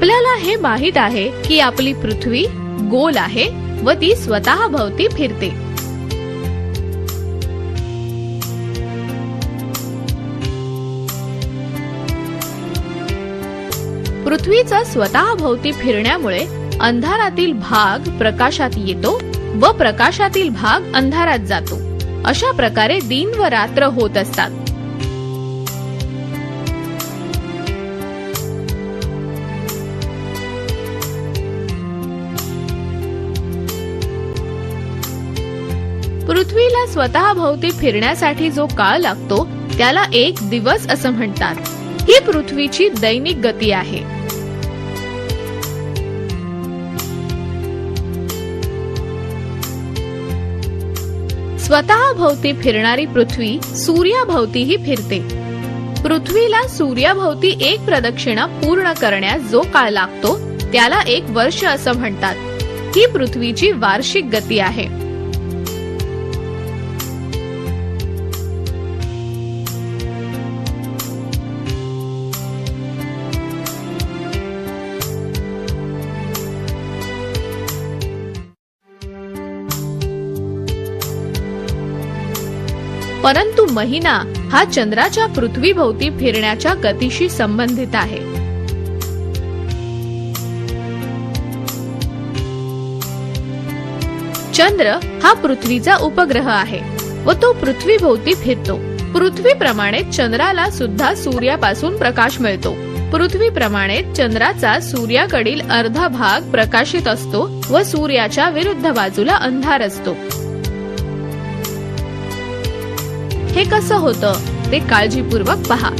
आपल्याला हे माहीत आहे की आपली पृथ्वी गोल आहे व ती स्वतः भोवती फिरते. पृथ्वीचा स्वतः भोवती फिरण्यामुळे अंधारातील भाग प्रकाशात येतो व प्रकाशातील भाग अंधारात जातो. अशा प्रकारे दिन व रात्र होत असतात. पृथ्वीला स्वतः भोवती फिरण्यासाठी जो काळ लागतो त्याला एक दिवस असं म्हणतात. ही पृथ्वीची दैनिक गती आहे. स्वतः भोवती फिरणारी पृथ्वी सूर्याभोवतीही फिरते. पृथ्वीला सूर्याभोवती एक प्रदक्षिणा पूर्ण करण्यास जो काळ लागतो त्याला एक वर्ष असं म्हणतात. ही पृथ्वीची वार्षिक गती आहे. परंतु महिना हा चंद्राच्या पृथ्वीभोवती फिरण्याच्या गतीशी संबंधित आहे. चंद्र हा पृथ्वीचा उपग्रह आहे व तो पृथ्वीभोवती फिरतो. पृथ्वीप्रमाणे चंद्राला सुद्धा सूर्यापासून प्रकाश मिळतो. पृथ्वीप्रमाणे चंद्राचा सूर्याकडील अर्धा भाग प्रकाशित असतो व सूर्याच्या विरुद्ध बाजूला अंधार असतो. हे कसं होतं ते काळजीपूर्वक पहा.